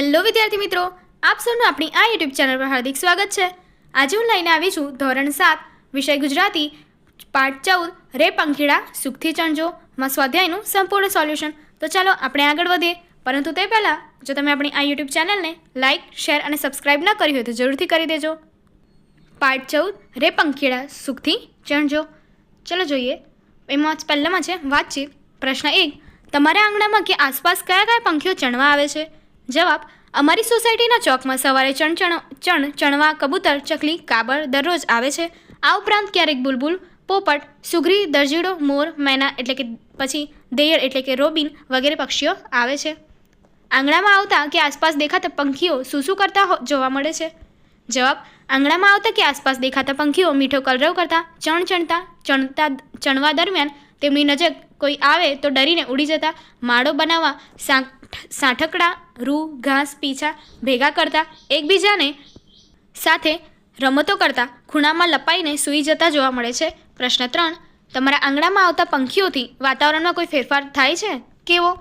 Hello વિદ્યાર્થી મિત્રો, આપ સૌનું આપણી આ યુટ્યુબ ચેનલ પર હાર્દિક સ્વાગત છે. આજે હું લઈને આવી છું ધોરણ સાત, વિષય ગુજરાતી, પાઠ ચૌદ, રે પંખીડા, સુખથી ચણજો, માં સ્વાધ્યાયનું સંપૂર્ણ સોલ્યુશન. તો ચાલો આપણે આગળ વધીએ. પરંતુ તે પહેલાં, જો તમે આપણી આ યુટ્યુબ ચેનલને લાઇક શેર અને સબસ્ક્રાઇબ ન કરી હોય તો જરૂરથી કરી દેજો. પાઠ ચૌદ, રે પંખીડા, સુખથી ચણજો. ચલો જોઈએ. એમાં પહેલામાં છે વાતચીત. પ્રશ્ન એક, તમારા આંગણામાં કે આસપાસ કયા કયા પંખીઓ ચણવા આવે છે? જવાબ, અમારી સોસાયટીના ચોકમાં સવારે ચણ ચણ ચણ, ચણવા, કબૂતર, ચકલી કાબર દરરોજ આવે છે. આ ઉપરાંત ક્યારેક બુલબુલ, પોપટ સુઘરી દરજીડો, મોર, મેના એટલે કે પછી દેયર એટલે કે રોબિન વગેરે પક્ષીઓ આવે છે. આંગણામાં આવતા કે આસપાસ દેખાતા પંખીઓ શું શું કરતા જોવા મળે છે. જવાબ, આંગણામાં આવતા કે આસપાસ દેખાતા પંખીઓ મીઠો કલરવ કરતા ચણ ચણતા ચણતા, ચણવા દરમિયાન તેમની નજર કોઈ આવે તો ડરીને ઉડી જતા, માળો બનાવવા, સાંઠ, સાંઠકડા રૂ, ઘાસ, પીછા ભેગા કરતા એકબીજાને સાથે રમતો કરતા ખૂણામાં લપાઈને સૂઈ જતા જોવા મળે છે. પ્રશ્ન ત્રણ, તમારા આંગણામાં આવતા પંખીઓથી વાતાવરણમાં કોઈ ફેરફાર થાય છે? કેવો?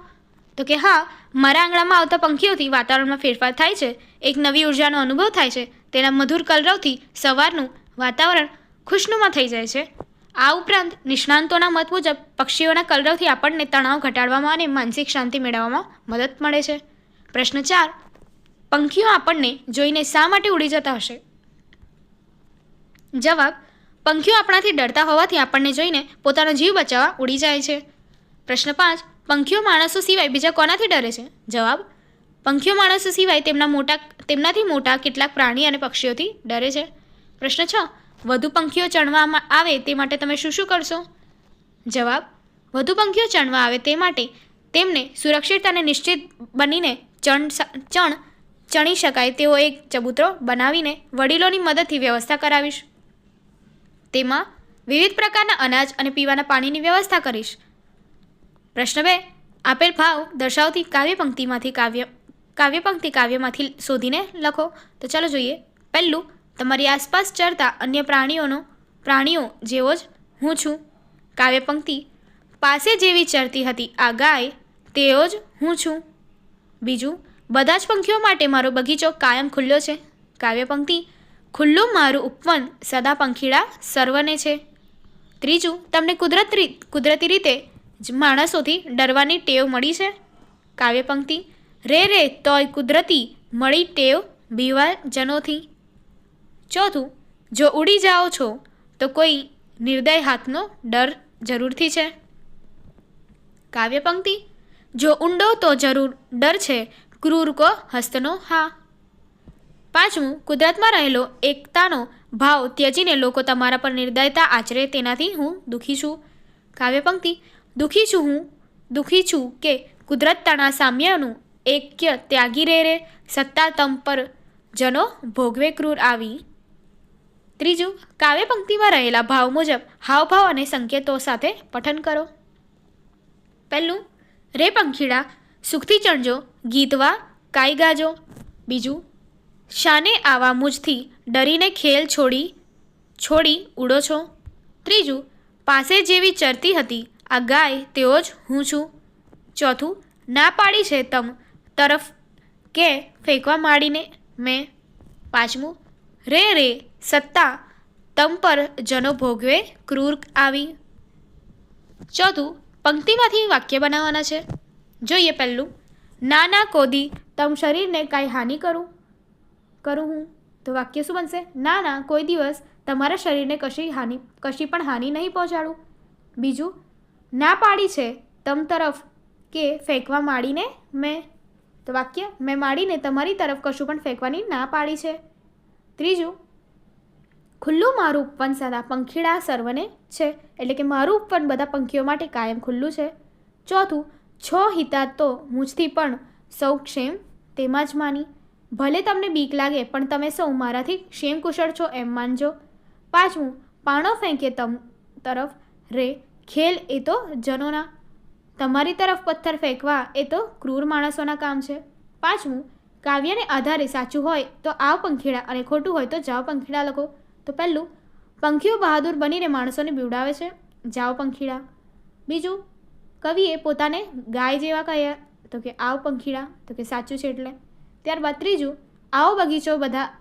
તો કે હા, મારા આંગણામાં આવતા પંખીઓથી વાતાવરણમાં ફેરફાર થાય છે. એક નવી ઉર્જાનો અનુભવ થાય છે. તેના મધુર કલરવથી સવારનું વાતાવરણ ખુશનુમા થઈ જાય છે. આ ઉપરાંત નિષ્ણાંતોના મત મુજબ પક્ષીઓના કલરવથી આપણને તણાવ ઘટાડવામાં અને માનસિક શાંતિ મેળવવામાં મદદ મળે છે. પ્રશ્ન ચાર. પંખીઓ આપણને જોઈને શા માટે ઉડી જતા હશે? જવાબ, પંખીઓ આપણાથી ડરતા હોવાથી આપણને જોઈને પોતાનો જીવ બચાવવા ઉડી જાય છે. પ્રશ્ન પાંચ, પંખીઓ માણસો સિવાય બીજા કોનાથી ડરે છે? જવાબ, પંખીઓ માણસો સિવાય તેમના મોટા, તેમનાથી મોટા કેટલાક પ્રાણી અને પક્ષીઓથી ડરે છે. પ્રશ્ન છ, વધુ પંખીઓ ચણવામાં આવે તે માટે તમે શું શું કરશો? જવાબ, વધુ પંખીઓ ચણવા આવે તે માટે તેમને સુરક્ષિત અને નિશ્ચિત બનીને ચણ ચણ ચણી શકાય તેવો એક ચબૂતરો બનાવીને વડીલોની મદદથી વ્યવસ્થા કરાવીશ. તેમાં વિવિધ પ્રકારના અનાજ અને પીવાના પાણીની વ્યવસ્થા કરીશ. પ્રશ્ન બે, આપેલ ભાવ દર્શાવતી કાવ્ય પંક્તિમાંથી કાવ્ય કાવ્ય પંક્તિ કાવ્યમાંથી શોધીને લખો. તો ચાલો જોઈએ. પહેલું, તમારી આસપાસ ચરતા અન્ય પ્રાણીઓનો, પ્રાણીઓ જેવો જ હું છું. કાવ્ય પંક્તિ, પાસે જેવી ચરતી હતી આ ગાય તેવો જ હું છું. બીજું, બધા જ પંખીઓ માટે મારો બગીચો કાયમ ખુલ્લો છે. કાવ્ય પંક્તિ, ખુલ્લું મારું ઉપવન સદા પંખીડા સર્વને છે. ત્રીજું, તમને કુદરત કુદરતી રીતે જ માણસોથી ડરવાની ટેવ મળી છે? કાવ્ય પંક્તિ, રે રે તોય કુદરતી મળી ટેવ બીવા જનોથી ચોથું, જો ઉડી જાઓ છો, તો કોઈ નિર્દય હાથનો ડર જરૂરથી છે. કાવ્ય પંક્તિ જો ઊંડો તો જરૂર ડર છે ક્રૂર કો હસ્તનો હા. પાંચમું, કુદરતમાં રહેલો એકતાનો ભાવ ત્યજીને લોકો તમારા પર નિર્દયતા આચરે, તેનાથી હું દુઃખી છું. કાવ્ય પંક્તિ, દુઃખી છું હું, દુઃખી છું કે કુદરત તણા સામ્યનું એક્ય ત્યાગી રે રે, સત્તા તમ પર જનો ભોગવે ક્રૂર આવી. ત્રીજું, કાવ્ય પંક્તિમાં રહેલા ભાવ મુજબ હાવભાવ અને સંકેતો સાથે પઠન કરો. પહેલું રે પંખીડા, સુખથી ચણજો ગીતવા કાઈ ગાજો. બીજું, શાને આવા મુજથી ડરીને ખેલ છોડી છોડી ઉડો છો. ત્રીજું, પાસે જેવી ચરતી હતી, આ ગાય તેઓ જ હું છું. ચોથું, ના પાડી છે તમ તરફ કે ફેંકવા માંડીને મેં. પાંચમું, રે રે, સત્તા, તમ પર જનો ભોગવે ક્રૂર આવી. ચોથું પંક્તિમાંથી વાક્ય બનાવવાના છે. જોઈએ પહેલું. ના ના કોદી, તમ શરીરને કાંઈ હાનિ કરું? કરું હું? તો વાક્ય શું બનશે? ના ના કોઈ દિવસ તમારા શરીરને કશી હાનિ, કશી પણ હાનિ નહીં પહોંચાડું. બીજું. ના પાડી છે તમ તરફ કે ફેંકવા માંડીને મેં? તો વાક્ય, મેં માંડીને તમારી તરફ કશું પણ ફેંકવાની ના પાડી છે. ત્રીજું. ખુલ્લું મારું ઉપવન સદા પંખીડા સર્વને છે. એટલે કે મારું ઉપવન બધા પંખીઓ માટે કાયમ ખુલ્લું છે. ચોથું, છ હિતા તો મુજથી પણ સૌ ક્ષેમ તેમાં જ માની. ભલે તમને બીક લાગે, પણ તમે સૌ મારાથી ક્ષેમ કુશળ છો એમ માનજો. પાંચમું, પાણો ફેંકે તમ તરફ. રે, ખેલ એ તો જનોના. તમારી તરફ પથ્થર ફેંકવા એ તો ક્રૂર માણસોના કામ છે. પાંચમું, કાવ્યને આધારે સાચું હોય તો આવ પંખીડા અને ખોટું હોય તો જાઓ પંખીડા લખો. તો પહેલું, પંખીઓ બહાદુર બનીને માણસોને બીવડાવે છે. જાઓ પંખીડા. બીજું, કવિએ પોતાને ગાય જેવા કહ્યા. તો કે આવ પંખીડા. તો કે સાચું છે એટલે. ત્યારબાદ ત્રીજું, આવો બગીચો બધા,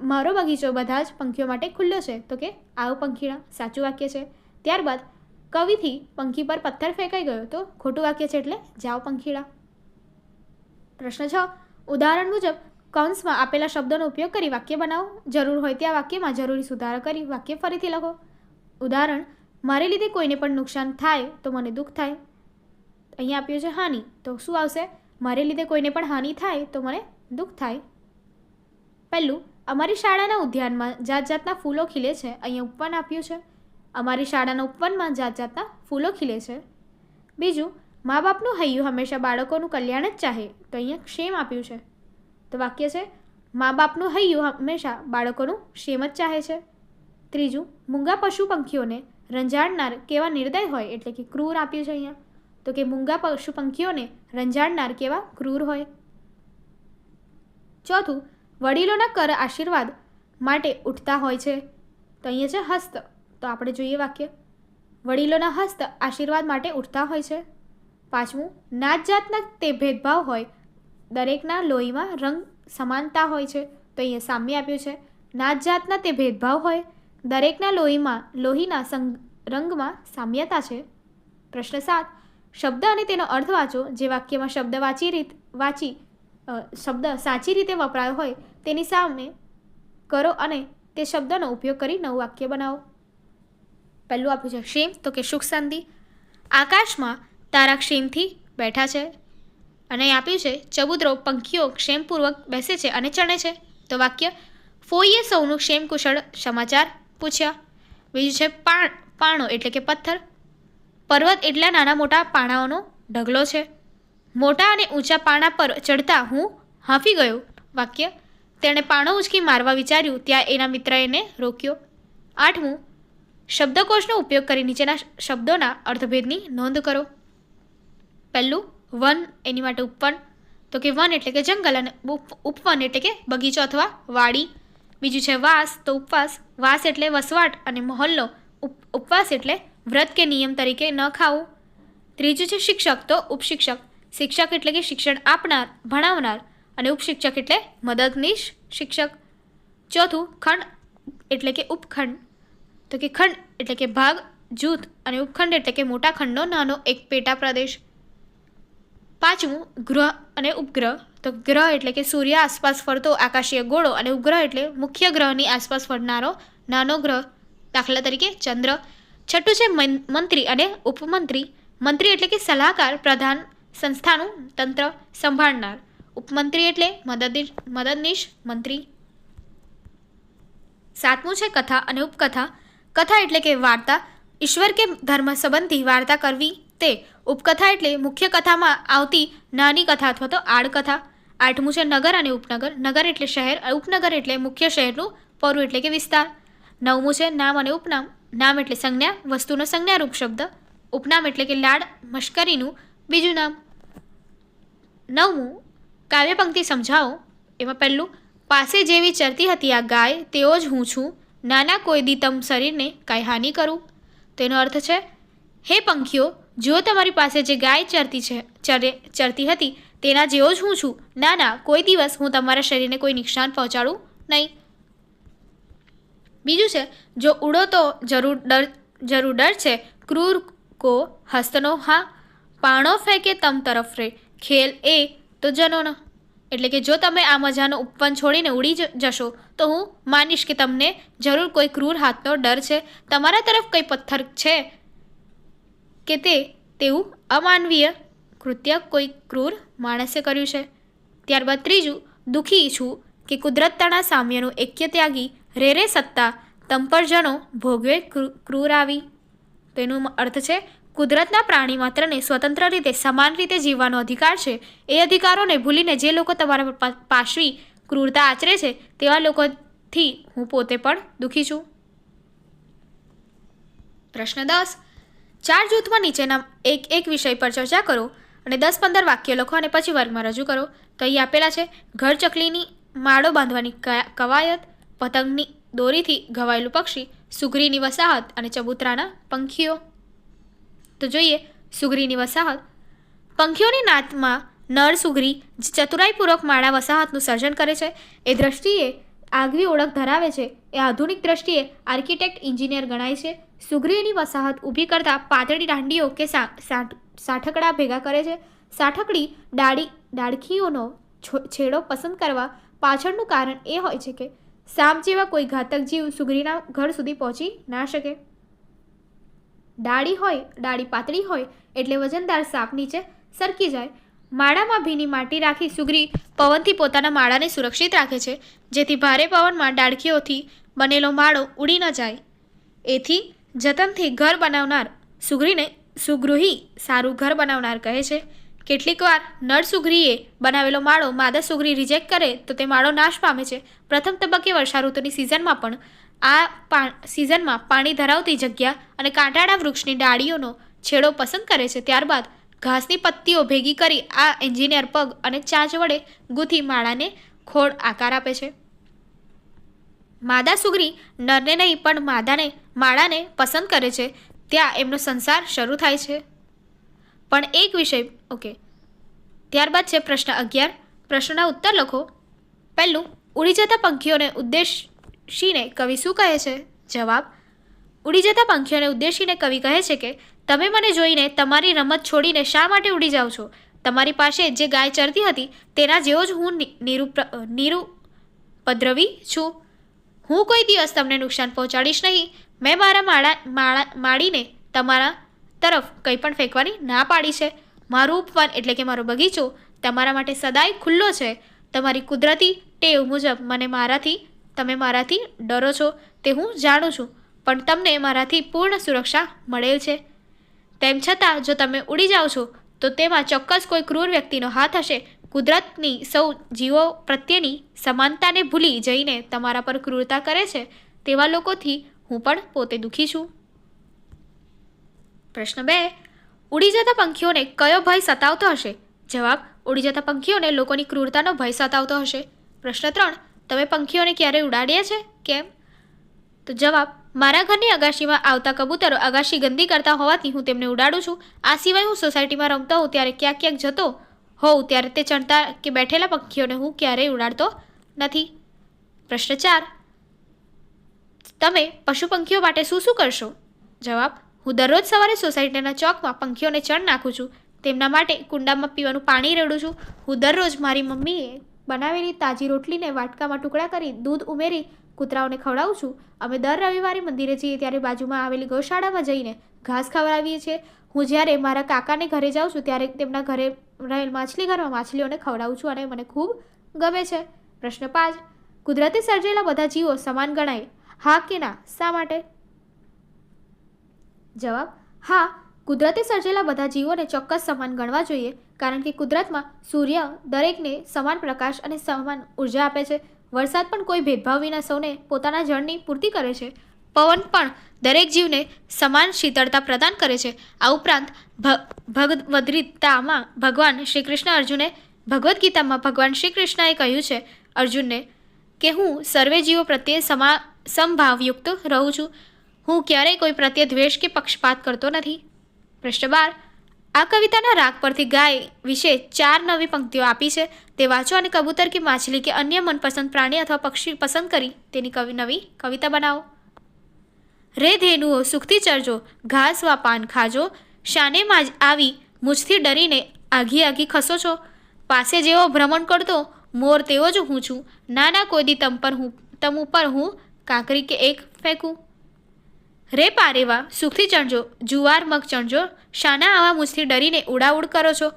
મારો બગીચો બધા જ પંખીઓ માટે ખુલ્લો છે. તો કે આવો પંખીડા. સાચું વાક્ય છે. ત્યારબાદ, કવિથી પંખી પર પથ્થર ફેંકાઈ ગયો. તો ખોટું વાક્ય છે એટલે જાઓ પંખીડા. પ્રશ્ન છ, ઉદાહરણ મુજબ કૌંસમાં આપેલા શબ્દોનો ઉપયોગ કરી વાક્ય બનાવો. જરૂર હોય ત્યાં વાક્યમાં જરૂરી સુધારો કરી વાક્ય ફરીથી લખો. ઉદાહરણ, મારે લીધે કોઈને પણ નુકસાન થાય તો મને દુઃખ થાય. અહીંયા આપ્યું છે હાનિ. તો શું આવશે? મારે લીધે કોઈને પણ હાનિ થાય તો મને દુઃખ થાય. પહેલું, અમારી શાળાના ઉદ્યાનમાં જાત જાતના ફૂલો ખીલે છે. અહીંયા ઉપવન આપ્યું છે. અમારી શાળાના ઉપવનમાં જાત જાતના ફૂલો ખીલે છે. બીજું, મા બાપનું હૈયું હંમેશા બાળકોનું કલ્યાણ જ ચાહે. તો અહીંયા ક્ષેમ આપ્યું છે. તો વાક્ય છે મા બાપનું હૈયું હંમેશા બાળકોનું ક્ષેમ જ ચાહે છે. ત્રીજું, મૂંગા પશુ પંખીઓને રંજાડનાર કેવા નિર્દય હોય એટલે કે ક્રૂર આપ્યું છે અહીંયા. તો કે, મૂંગા પશુ પંખીઓને રંજાડનાર કેવા ક્રૂર હોય. ચોથું, વડીલોના કર આશીર્વાદ માટે ઉઠતા હોય છે. તો અહીંયા છે, હસ્ત. તો આપણે જોઈએ વાક્ય, વડીલોના હસ્ત આશીર્વાદ માટે ઉઠતા હોય છે. પાંચમું, નાત જાતના તે ભેદભાવ હોય દરેકના લોહીમાં રંગ સમાનતા હોય છે. તો અહીંયા સામ્ય આપ્યું છે. નાત જાતના તે ભેદભાવ હોય. દરેકના લોહીમાં, લોહીના સંગ, રંગમાં સામ્યતા છે. પ્રશ્ન સાત. શબ્દ અને તેનો અર્થ વાંચો. જે વાક્યમાં શબ્દ વાંચી રીત, વાંચી શબ્દ સાચી રીતે વપરાયો હોય, તેની સામે કરો અને તે શબ્દનો ઉપયોગ કરી નવું વાક્ય બનાવો. પહેલું આપ્યું છે ક્ષેમ. તો કે સુખ શાંતિ. આકાશમાં તારા ક્ષેમથી બેઠા છે. અને આપ્યું છે, ચબુતરો પંખીઓ ક્ષેમપૂર્વક બેસે છે અને ચણે છે. તો વાક્ય, ફોઈએ સૌનું ક્ષેમ કુશળ સમાચાર પૂછ્યા. બીજું છે, પાણ, પાણો એટલે કે પથ્થર. પર્વત એટલા નાના મોટા પાણાઓનો ઢગલો છે. મોટા અને ઊંચા પાણા પર ચડતા હું હાંફી ગયો. વાક્ય, તેણે પાણો ઉંચકી મારવા વિચાર્યું, ત્યાં એના મિત્રએ એને રોક્યો. આઠમું, શબ્દકોશનો ઉપયોગ કરી નીચેના શબ્દોના અર્થભેદની નોંધ કરો. પહેલું વન એની માટે ઉપવન. તો કે વન એટલે કે જંગલ અને ઉપ- ઉપવન એટલે કે બગીચો અથવા વાડી. બીજું છે વાસ, તો ઉપવાસ. વાસ એટલે વસવાટ અને મહોલ્લો. ઉપ- ઉપવાસ એટલે વ્રત કે નિયમ તરીકે ન ખાવું. ત્રીજું છે શિક્ષક, તો ઉપશિક્ષક. શિક્ષક એટલે કે શિક્ષણ આપનાર, ભણાવનાર અને ઉપશિક્ષક એટલે મદદનીશ શિક્ષક. ચોથું, ખંડ એટલે કે ઉપખંડ. તો કે ખંડ એટલે કે ભાગ, જૂથ અને ઉપખંડ એટલે કે મોટા ખંડનો નાનો એક પેટા પ્રદેશ. પાંચમું, ગ્રહ અને ઉપગ્રહ. તો ગ્રહ એટલે કે સૂર્ય આસપાસ ફરતો આકાશીય ગોળો અને ઉપગ્રહ એટલે મુખ્ય ગ્રહની આસપાસ ફરનારો નાનો ગ્રહ. દાખલા તરીકે ચંદ્ર. છઠ્ઠું છે મંત્રી અને ઉપમંત્રી. મંત્રી એટલે કે સલાહકાર, પ્રધાન સંસ્થાનું તંત્ર સંભાળનાર. ઉપમંત્રી એટલે મદદનીશ મદદનીશ મંત્રી. સાતમું છે કથા અને ઉપકથા. કથા એટલે કે વાર્તા. ઈશ્વર કે ધર્મ સંબંધી વાર્તા કરવી. તે ઉપકથા એટલે મુખ્ય કથામાં આવતી નાની કથા અથવા તો આડકથા આઠમું છે નગર અને ઉપનગર. નગર એટલે શહેર ઉપનગર એટલે મુખ્ય શહેરનું પરું એટલે કે વિસ્તાર. નવમું છે નામ અને ઉપનામ. નામ એટલે સંજ્ઞા, વસ્તુનો સંજ્ઞારૂપ શબ્દ. ઉપનામ એટલે કે લાડ, મશ્કરીનું બીજું નામ. નવમું, કાવ્ય પંક્તિ સમજાવો. એમાં પહેલું, પાસે જેવી ચરતી હતી આ ગાય, તેઓ જ હું છું. નાના કોઈ દી શરીરને કાંઈ હાનિ કરું. તેનો અર્થ છે, હે પંખીઓ જો તમારી પાસે જે ગાય ચરતી છે, ચરે, ચરતી હતી, તેના જેવો જ હું છું. ના ના, કોઈ દિવસ હું તમારા શરીરને કોઈ નુકસાન પહોંચાડું નહીં. બીજું છે, જો ઉડો તો જરૂર ડર જરૂર ડર છે. ક્રૂર કો હસ્તનો હા, પાણો ફેંકે તમ તરફ રે. ખેલ એ તો જનોનો. એટલે કે જો તમે આ મજાનો ઉપવન છોડીને ઉડી જશો, તો હું માનીશ કે તમને જરૂર કોઈ ક્રૂર હાથનો ડર છે. તમારા તરફ કંઈ પથ્થર છે? કે તે તેવું અમાનવીય કૃત્ય કોઈ ક્રૂર માણસે કર્યું છે. ત્યારબાદ ત્રીજું, દુઃખી છું કે કુદરતતાના સામ્યનું એક્ય ત્યાગી રે રે સત્તા તંપરજનો ભોગવે ક્રૂ- ક્રૂર આવી તેનો અર્થ છે, કુદરતના પ્રાણી માત્રને સ્વતંત્ર રીતે, સમાન રીતે જીવવાનો અધિકાર છે. એ અધિકારોને ભૂલીને જે લોકો તમારા પાશવી ક્રૂરતા આચરે છે, તેવા લોકોથી હું પોતે પણ દુઃખી છું. પ્રશ્ન દસ ચાર જૂથમાં નીચેના એક એક વિષય પર ચર્ચા કરો અને દસ પંદર વાક્ય લખો અને પછી વર્ગમાં રજૂ કરો. તો અહીં આપેલા છે, ઘર ચકલીની માળો બાંધવાની કવાયત, પતંગની દોરીથી ઘવાયેલું પક્ષી, સુગરીની વસાહત અને ચબૂતરાના પંખીઓ. તો જોઈએ, સુગરીની વસાહત. પંખીઓની નાતમાં નર સુગરી, જે ચતુરાઈપૂર્વક માળા વસાહતનું સર્જન કરે છે, એ દ્રષ્ટિએ આગવી ઓળખ ધરાવે છે. એ આધુનિક દ્રષ્ટિએ આર્કિટેક્ટ, એન્જિનિયર ગણાય છે. સુગ્રીની વસાહત ઊભી કરતા પાતળી દાંડીઓ કે સાઠ- સાઠકડા ભેગા કરે છે. સાઠકડી ડાળી, ડાળખીઓનો છેડો પસંદ કરવા પાછળનું કારણ એ હોય છે કે સાપ જેવા કોઈ ઘાતક જીવ સુગરીના ઘર સુધી પહોંચી ના શકે. ડાળી હોય, ડાળી પાતળી હોય એટલે વજનદાર સાપ નીચે સરકી જાય. માળામાં ભીની માટી રાખી સુગરી પવનથી પોતાના માળાને સુરક્ષિત રાખે છે, જેથી ભારે પવનમાં ડાળખીઓથી બનેલો માળો ઉડી ન જાય. એથી જતનથી ઘર બનાવનાર સુગરીને સુગૃહી સારું ઘર બનાવનાર કહે છે. કેટલીકવાર નર સુગરીએ બનાવેલો માળો માદા સુગરી રિજેક્ટ કરે તો તે માળો નાશ પામે છે. પ્રથમ તબક્કે વર્ષા ઋતુની સિઝનમાં પણ આ સિઝનમાં પાણી ધરાવતી જગ્યા અને કાંટાળા વૃક્ષની ડાળીઓનો છેડો પસંદ કરે છે. ત્યારબાદ ઘાસની પત્તીઓ ભેગી કરી આ એન્જિનિયર પગ અને ચાંચ વડે ગૂંથી માળાને ખોળ આકાર આપે છે. માદા સુગરી નરને નહીં, પણ માદાને, માળાને પસંદ કરે છે. ત્યાં એમનો સંસાર શરૂ થાય છે. પણ એક વિષય, ઓકે. ત્યારબાદ છે પ્રશ્ન અગિયાર. પ્રશ્નના ઉત્તર લખો. પહેલું, ઉડી જતા પંખીઓને ઉદ્દેશીને કવિ શું કહે છે? જવાબ, ઉડી જતા પંખીઓને ઉદ્દેશીને કવિ કહે છે કે તમે મને જોઈને તમારી રમત છોડીને શા માટે ઉડી જાઓ છો? તમારી પાસે જે ગાય ચરતી હતી, તેના જેવો જ હું નિ- નિરુપ્ર નિરુપદ્રવી છું. હું કોઈ દિવસ તમને નુકસાન પહોંચાડીશ નહીં. મેં મારા માળા માળા, માળીને તમારા તરફ કંઈ પણ ફેંકવાની ના પાડી છે. મારું ઉપવન એટલે કે મારો બગીચો તમારા માટે સદાય ખુલ્લો છે. તમારી કુદરતી ટેવ મુજબ મને મારાથી, તમે મારાથી ડરો છો, તે હું જાણું છું. પણ તમને મારાથી પૂર્ણ સુરક્ષા મળેલ છે. તેમ છતાં, જો તમે ઉડી જાઓ છો, તો તેમાં ચોક્કસ કોઈ ક્રૂર વ્યક્તિનો હાથ હશે. કુદરતની સૌ જીવો પ્રત્યેની સમાનતાને ભૂલી જઈને તમારા પર ક્રૂરતા કરે છે, તેવા લોકોથી હું પણ પોતે દુઃખી છું. પ્રશ્ન બે, ઉડી જતા પંખીઓને કયો ભય સતાવતો હશે? જવાબ, ઉડી જતા પંખીઓને લોકોની ક્રૂરતાનો ભય સતાવતો હશે. પ્રશ્ન ત્રણ, તમે પંખીઓને ક્યારે ઉડાડ્યા છે? કેમ? તો જવાબ મારા ઘરની અગાશીમાં આવતા કબૂતરો અગાશી ગંદી કરતા હોવાથી હું તેમને ઉડાડું છું. આ સિવાય હું સોસાયટીમાં રમતો હોઉં ત્યારે ક્યાંક ક્યાંક જતો હોઉં, ત્યારે તે ચણતા કે બેઠેલા પંખીઓને હું ક્યારેય ઉડાડતો નથી. પ્રશ્ન ચાર. તમે પશુ પંખીઓ માટે શું શું કરશો? જવાબ. હું દરરોજ સવારે સોસાયટીના ચોકમાં પંખીઓને ચણ નાખું છું. તેમના માટે કુંડામાં પીવાનું પાણી રેડું છું. હું દરરોજ મારી મમ્મીએ બનાવેલી તાજી રોટલીને વાટકામાં ટુકડા કરી દૂધ ઉમેરી કૂતરાઓને ખવડાવું છું, અમે દર રવિવારે મંદિરે જઈએ ત્યારે બાજુમાં આવેલી ગૌશાળામાં જઈને ઘાસ ખવડાવીએ છીએ. હું જ્યારે મારા કાકાને ઘરે જાઉં છું ત્યારે તેમના ઘરે રહેલ માછલી ઘરમાં માછલીઓને ખવડાવું છું અને મને ખૂબ ગમે છે. પ્રશ્ન પાંચ, કુદરતે સર્જેલા બધા જીવો સમાન ગણાય? હા કે ના? શા માટે? જવાબ, હા, કુદરતે સર્જેલા બધા જીવોને ચોક્કસ સમાન ગણવા જોઈએ, કારણ કે કુદરતમાં સૂર્ય દરેકને સમાન પ્રકાશ અને સમાન ઊર્જા આપે છે. વરસાદ પણ કોઈ ભેદભાવ વિના સૌને પોતાના જળની પૂર્તિ કરે છે. પવન પણ દરેક જીવને સમાન શીતળતા પ્રદાન કરે છે. આ ઉપરાંત ભગવદ્ગીતામાં ભગવાન શ્રી કૃષ્ણ અર્જુને ભગવદ્ ગીતામાં ભગવાન શ્રી કૃષ્ણએ કહ્યું છે, અર્જુનને, કે હું સર્વે જીવો પ્રત્યે સમા સમભાવયુક્ત રહું છું. હું ક્યારેય કોઈ પ્રત્યે દ્વેષ કે પક્ષપાત કરતો નથી. પ્રશ્ન બાર આ કવિતાના રાગ પરથી ગાય વિશે ચાર નવી પંક્તિઓ આપી છે. તે વાંચો અને કબૂતર કે માછલી કે અન્ય મનપસંદ પ્રાણી અથવા પક્ષી પસંદ કરી તેની કવિ, નવી કવિતા બનાવો. રે ધેનુઓ, સુખથી ચરજો, ઘાસ વા પાન ખાજો, શાને માં આવી, મુજથી ડરીને આઘી આઘી ખસો છો. પાસે જેવો ભ્રમણ કરતો મોર તેવો જ હું છું. નાના કોઈ દી તમ પર હું, તમ ઉપર હું કાંકરી કે એક ફેંકું. રે પારેવા, સુખથી ચણજો, જુવાર મગ ચણજો, શાના આવા મુજથી ડરીને ઉડાઉડ કરો છો.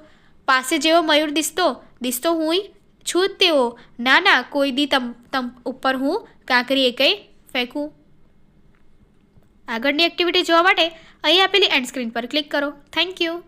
પાસે જેવો મયુર દિસતો દિસતો હુંય છું તેવો. ના ના, કોઈ દી તમ તમ ઉપર હું કાંકરી એકઈ ફેંકું. આગળની એક્ટિવિટી જોવા માટે અહીં આપેલી એન્ડ સ્ક્રીન પર ક્લિક કરો. Thank you